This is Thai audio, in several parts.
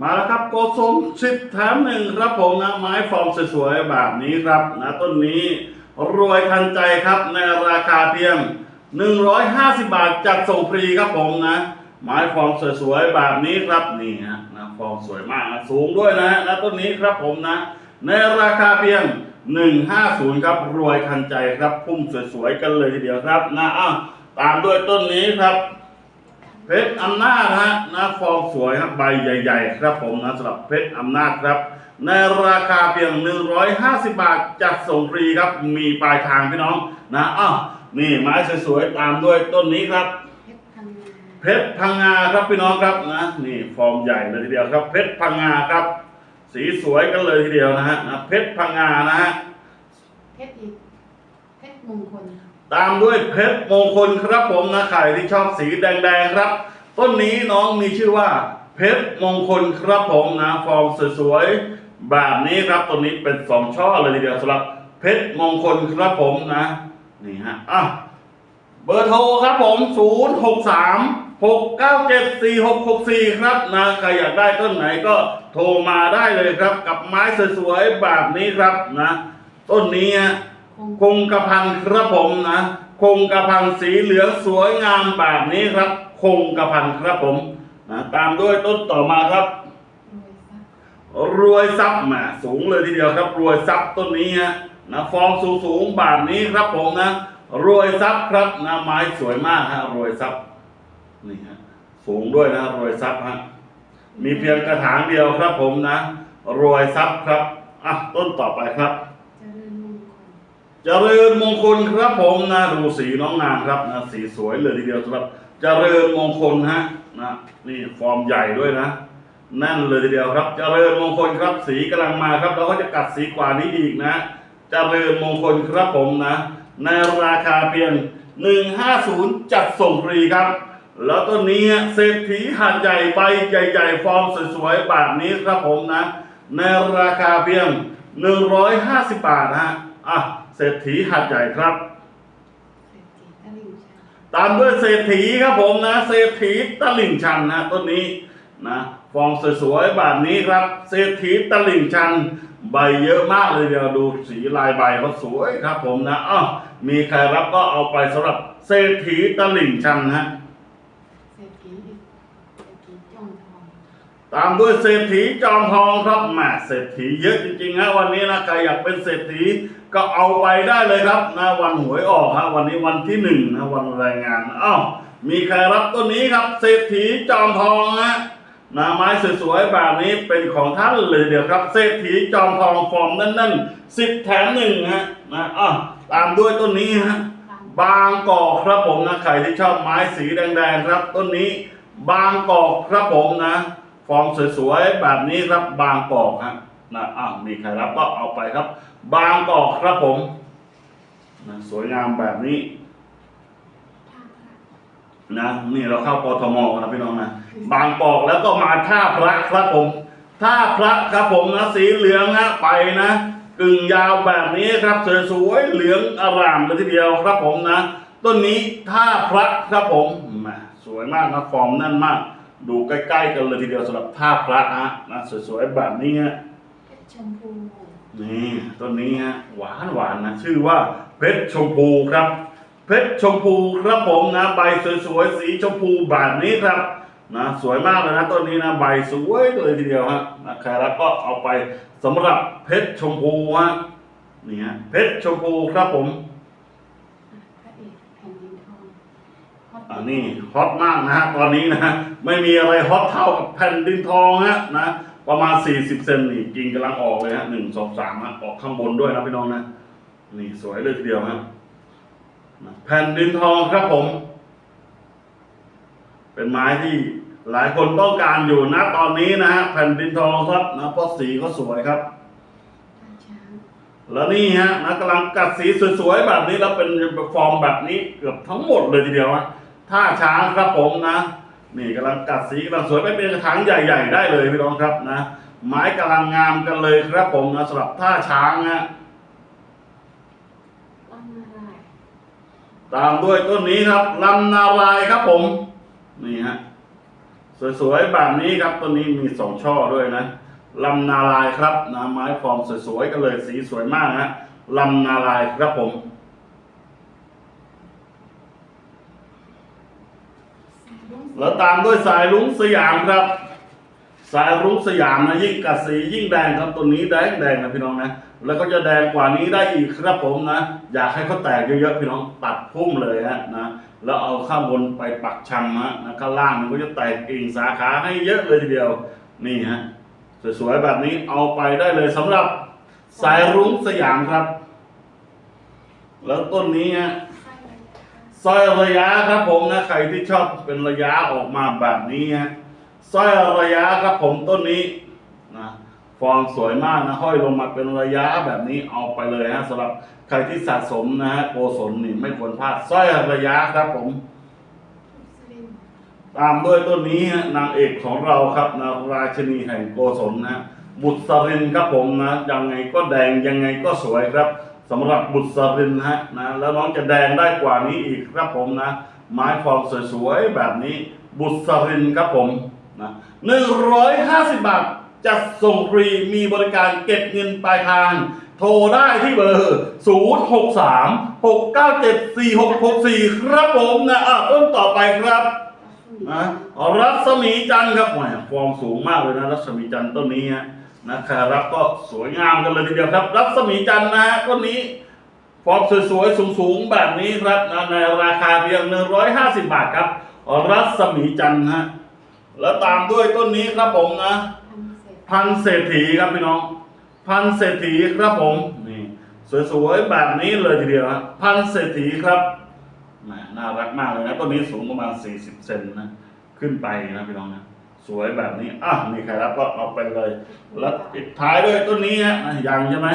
มาแล้วครับโกสมสิบแถมหนึ่งครับผมนะไม้ฟอร์มสวยๆแบบนี้ครับนะต้นนี้รวยทันใจครับในราคาเพียง 150 บาทจัดส่งฟรีครับผมนะไม้ฟอร์มสวยๆแบบนี้ครับนี่ฮะนะฟอร์มสวยมากนะสูงด้วยนะนะต้นนี้ครับผมนะ ในราคาเพียง 150 ครับรวยทันใจครับพุ่มสวยๆกันเลยทีเดียวครับนะอ้าวตามด้วยต้นนี้ครับ เพชรอำนาจฮะนะฟอร์มสวยครับใบใหญ่ ๆ ครับผมนะสำหรับเพชรอำนาจครับ ในราคาเพียง 150 บาทจัดส่งฟรีครับ มีปลายทางพี่น้องนะอ้าวนี่ไม้สวยๆตามด้วยต้นนี้ครับ เพชรพังงาเพชรพังงาครับพี่น้องครับนะนี่ฟอร์มใหญ่เลยทีเดียวครับ เพชรพังงาครับ สีสวยกันเลยทีเดียวนะฮะนะเพชรพังงานะฮะเพชรอีกเพชรมงคล ตามด้วยเพชรมงคลครับผมนะใครที่ชอบสีแดงๆครับ ต้นนี้น้องมีชื่อว่าเพชรมงคลครับผมนะฟอร์มสวยๆแบบนี้ครับต้นนี้เป็นสองช่อเลยทีเดียวสำหรับเพชรมงคลครับผมนะนี่ฮะอะเบอร์โทรครับผม 0 6 3 6 9 7 4 6 6 4 ครับนะใครอยากได้ต้นไหนก็โทรมาได้เลยครับ กับไม้สวยๆแบบนี้ครับนะ ต้นนี้ฮะ คงกระพันครับผมนะคงกระพันสีเหลืองสวยงามแบบนี้ครับ คงกระพันครับผมนะตามด้วยต้นต่อมาครับ รวยทรัพย์รวยทรัพย์แหมสูงเลยทีเดียวครับ รวยทรัพย์ต้นนี้ฮะนะฟองสูงสูงแบบนี้ครับผมนะ รวยทรัพย์ครับนะไม้สวยมากฮะรวยทรัพย์นี่ฮะสูงด้วยนะรวยทรัพย์ฮะมีเพียงกระถางเดียวครับผมนะ รวยทรัพย์ครับอะต้นต่อไปครับ จริญมงคลเจริญมงคลครับผมนะดูสีน้องนางครับนะสีสวยเลยทีเดียวสำหรับเจริญมงคลฮะนะนี่ฟอร์มใหญ่ด้วยนะแน่นเลยทีเดียวครับเจริญมงคลครับสีกำลังมาครับเราก็จะกัดสีกว่านี้อีกนะเจริญมงคลครับผมนะ ในราคาเพียง 150 จัดส่งฟรีครับ แล้วต้นนี้เศรษฐีหาดใหญ่ใบใหญ่ๆ ฟอร์มสวยๆแบบนี้ครับผมนะ ในราคาเพียง 150 บาทนะฮะอะ เศรษฐีหาดใหญ่ครับเศรษฐีตลิ่งชันตามด้วยเศรษฐีครับผมนะ เศรษฐีตลิ่งชันนะต้นนี้นะฟองสวยๆแบบนี้ครับ เศรษฐีตลิ่งชัน ใบเยอะมากเลยเดี๋ยวดูสีลายใบเขาสวยครับผมนะอ้าวมีใครรับก็เอาไปสำหรับเศรษฐีตลิ่งชันฮะ เศรษฐีอีกเศรษฐีจงทอง ตามด้วยเศรษฐีจอมทองครับแหมเศรษฐีเยอะจริงๆฮะวันนี้นะใครอยากเป็นเศรษฐีก็เอาไปได้เลยครับนะวันหวยออกฮะวันนี้วันที่หนึ่งนะวันแรงงานอ้าวมีใครรับต้นนี้ครับเศรษฐีจอมทองฮะนะไม้สวยๆแบบนี้เป็นของท่านเลยเดี๋ยวครับ เศรษฐีจอมทองฟอร์มนั่นๆสิบแถมหนึ่งฮะนะอ้าวตามด้วยต้นนี้ฮะบางบางกอกครับผมนะใครที่ชอบไม้สีแดงๆครับ ต้นนี้ บางกอกครับผมนะ ฟอร์มสวยๆแบบนี้ครับบางกอกฮะนะอ้าวมีใครรับก็เอาไปครับ บางกอกครับผมนะสวยงามแบบนี้ นะนี่เราเข้ากทมกันนะพี่น้องนะบางกอกแล้วก็มาท่าพระครับผมท่าพระครับผมนะสีเหลืองฮะไปนะกึ่งยาวแบบนี้ครับสวยๆเหลืองอร่ามเลยทีเดียวครับผมนะ ต้นนี้ท่าพระครับผมแหมสวยมากนะฟอร์มแน่นมาก ดูใกล้ๆกันเลยทีเดียวสำหรับท่าพระฮะนะสวยๆแบบนี้ฮะเพชรชมพูนี่ต้นนี้ฮะหวานหวานๆนะชื่อว่าเพชรชมพูครับ เพชรชมพูครับผมนะใบสวยๆสีชมพูแบบนี้ครับนะสวยมากเลยนะต้นนี้นะใบสวยเลยทีเดียวฮะนะใครรับก็เอาไปสำหรับเพชรชมพูฮะนี่ฮะเพชรชมพูครับผมพระเอกแผ่นดินทองฮอตอันนี้ฮอตมากนะฮะตอนนี้นะฮะ ไม่มีอะไรฮอตเท่ากับแผ่นดินทองฮะนะประมาณ 40 เซนนี่กิ่งกำลังออกเลยฮะหนึ่งสองสามฮะออกข้างบนด้วยนะพี่น้องนะ นี่สวยเลยทีเดียวฮะนะแผ่นดินทองครับผม เป็นไม้ที่หลายคนต้องการอยู่นะตอนนี้นะฮะแผ่นดินทองครับนะเพราะสีก็สวยครับท่าช้างแล้วนี่ฮะนะกำลังกัดสีสวยๆแบบนี้แล้วเป็นฟอร์มแบบนี้เกือบทั้งหมดเลยทีเดียวฮะท่าช้างครับผมนะ นี่กำลังกัดสีกำลังสวยไม่เป็นกระถางใหญ่ๆได้เลยพี่น้องครับนะไม้กำลังงามกันเลยครับผมนะสำหรับท่าช้างฮะต้นะไรายตามด้วยต้นนี้ครับลำนารายครับผม นี่ฮะสวยๆแบบนี้ครับต้นนี้มีสองช่อด้วยนะลำนาลายครับนะไม้ฟอร์มสวยๆกันเลยสีสวยมากนะลำนาลายครับผม แล้วตามด้วยสายรุ้งสยามครับ สายรุ้งสยามนะยิ่งกัดสียิ่งแดงครับตัวนี้แดงแดงนะพี่น้องนะ แล้วก็จะแดงกว่านี้ได้อีกครับผมนะ อยากให้เขาแตกเยอะๆพี่น้องตัดพุ่มเลยฮะนะแล้วเอาข้างบนไปปักชำฮะนะข้างล่างมันก็จะแตกกิ่งสาขาให้เยอะเลยทีเดียวนี่ฮะสวยๆแบบนี้เอาไปได้เลยสำหรับสายรุ้งสยามครับ แล้วต้นนี้ฮะ สร้อยระยะครับผมนะใครที่ชอบเป็นระยะออกมาแบบนี้ฮะสร้อยระยะครับผมต้นนี้นะฟอร์มสวยมากนะห้อยลงมาเป็นระยะแบบนี้เอาไปเลยฮะสำหรับใครที่สะสมนะฮะโกศลนี่ไม่ควรพลาดสร้อยระยะครับผม ตามด้วยต้นนี้ฮะนางเอกของเราครับนะราชนีแห่งโกศลนะบุตรสรินครับผมนะยังไงก็แดงยังไงก็สวยครับ สำหรับบุตรสรินฮะนะแล้วน้องจะแดงได้กว่านี้อีกครับผมนะ ไม้ฟอร์มสวยๆแบบนี้ บุตรสรินครับผมนะหนึ่งร้อยห้าสิบบาทจัดส่งฟรีมีบริการเก็บเงินปลายทาง โทรได้ที่เบอร์ 0 6 3 6 9 7 4 6 6 4 ครับผมนะอะต้นต่อไปครับนะรัศมีจันทร์ครับแหมฟอร์มสูงมากเลยนะรัศมีจันทร์ต้นนี้ฮะ นะครับก็สวยงามกันเลยทีเดียวครับ รัศมีจันทร์นะต้นนี้ฟอร์มสวยๆ สูงๆ แบบนี้ครับนะในราคาเพียง 150 บาทครับรัศมีจันทร์ฮะแล้วตามด้วยต้นนี้ครับผมนะ พันเศรษฐีครับพี่น้อง พันเศรษฐีครับผมนี่สวยๆ แบบนี้เลยทีเดียวฮะพันเศรษฐีครับน่ารักมากเลยนะต้นนี้สูงประมาณ 40 เซนนะขึ้นไปนะพี่น้องนะ สวยแบบนี้อะนี่ใครรับก็เอาไปเลย แล้วปิดท้ายด้วยต้นนี้ฮะนะยังใช่ไหม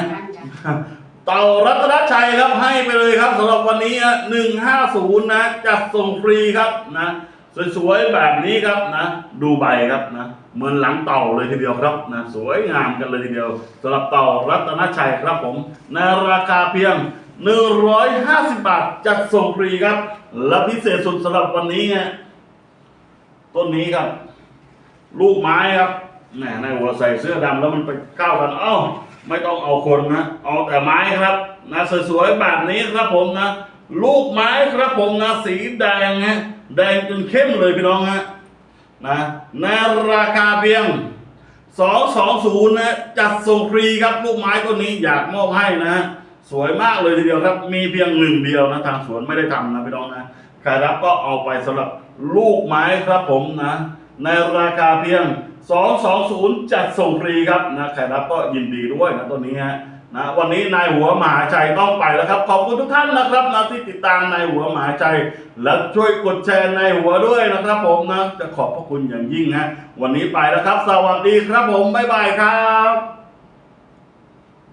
เต่ารัตนชัยครับให้ไปเลยครับสำหรับวันนี้หนึ่งห้าศูนย์นะจัดส่งฟรีครับนะสวยๆแบบนี้ครับนะดูใบครับนะเหมือนหลังเต่าเลยทีเดียวครับนะสวยงามกันเลยทีเดียวสำหรับเต่ารัตนชัยครับผมในราคาเพียง 150 บาทจัดส่งฟรีครับ และพิเศษสุดสำหรับวันนี้ฮะต้นนี้ครับ ลูกไม้ครับแหมในหัวใส่เสื้อดำแล้วมันไปเข้ากันเอ้า ไม่ต้องเอาคนนะ เอาแต่ไม้ครับนะสวยๆแบบนี้ครับผมนะ ลูกไม้ครับผมนะสีแดงฮะแดงจนเข้มเลยพี่น้องฮะนะในราคาเพียง 220 นะจัดส่งฟรีครับลูกไม้ต้นนี้อยากมอบให้นะสวยมากเลยทีเดียวครับ มีเพียงหนึ่งเดียวนะทางสวนไม่ได้ทำนะพี่น้องนะใครรับก็เอาไปสำหรับลูกไม้ครับผมนะ ในราคาเพียง 220 จัดส่งฟรีครับนะใครรับก็ยินดีด้วยนะตัวนี้ฮะนะวันนี้นายหัวหมาใจต้องไปแล้วครับ ขอบคุณทุกท่านนะครับนะที่ติดตามนายหัวหมาใจ และช่วยกดแชร์นายหัวด้วยนะครับ ผมนะจะขอบพระคุณอย่างยิ่งฮะวันนี้ไปแล้วครับ สวัสดีครับผมบ๊ายบายครับ